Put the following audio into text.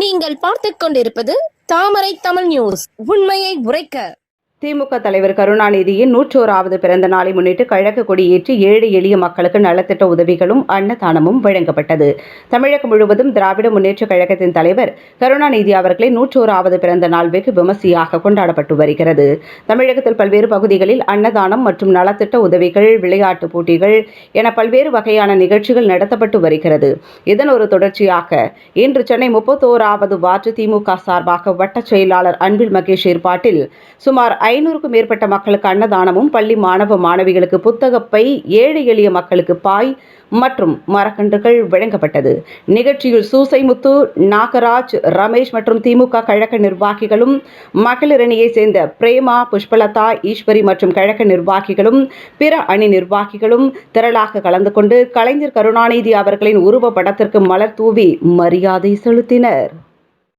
நீங்கள் பார்த்து கொண்டிருப்பது தாமரை தமிழ் நியூஸ். உண்மையை உரைக்க. திமுக தலைவர் கருணாநிதியின் நூற்றோராவது பிறந்த நாளை முன்னிட்டு கழக கொடியேற்றி ஏழை எளிய மக்களுக்கு நலத்திட்ட உதவிகளும் அன்னதானமும் வழங்கப்பட்டது. தமிழகம் முழுவதும் திராவிட முன்னேற்றக் கழகத்தின் தலைவர் கருணாநிதி அவர்களின் நூற்றோராவது பிறந்த நாள் வெகு விமர்சையாக கொண்டாடப்பட்டு வருகிறது. தமிழகத்தில் பல்வேறு பகுதிகளில் அன்னதானம் மற்றும் நலத்திட்ட உதவிகள் விளையாட்டுப் போட்டிகள் என பல்வேறு வகையான நிகழ்ச்சிகள் நடத்தப்பட்டு வருகிறது. இதன் ஒரு தொடர்ச்சியாக இன்று சென்னை முப்பத்தோராவது வார்டு திமுக சார்பாக வட்டச் செயலாளர் அன்பில் மகேஷ் ஏற்பாட்டில் சுமார் ஐநூறுக்கும் மேற்பட்ட மக்களுக்கு அன்னதானமும் பள்ளி மாணவ மாணவிகளுக்கு புத்தகப்பை ஏழை எளிய மக்களுக்கு பாய் மற்றும் மரக்கன்றுகள் வழங்கப்பட்டது. நிகழ்ச்சியில் சூசைமுத்து நாகராஜ் ரமேஷ் மற்றும் திமுக கழக நிர்வாகிகளும் மகளிர் சேர்ந்த பிரேமா புஷ்பலதா ஈஸ்வரி மற்றும் கழக நிர்வாகிகளும் பிற அணி நிர்வாகிகளும் திரளாக கலந்து கொண்டு கலைஞர் கருணாநிதி அவர்களின் உருவ படத்திற்கு மலர் தூவி மரியாதை செலுத்தினர்.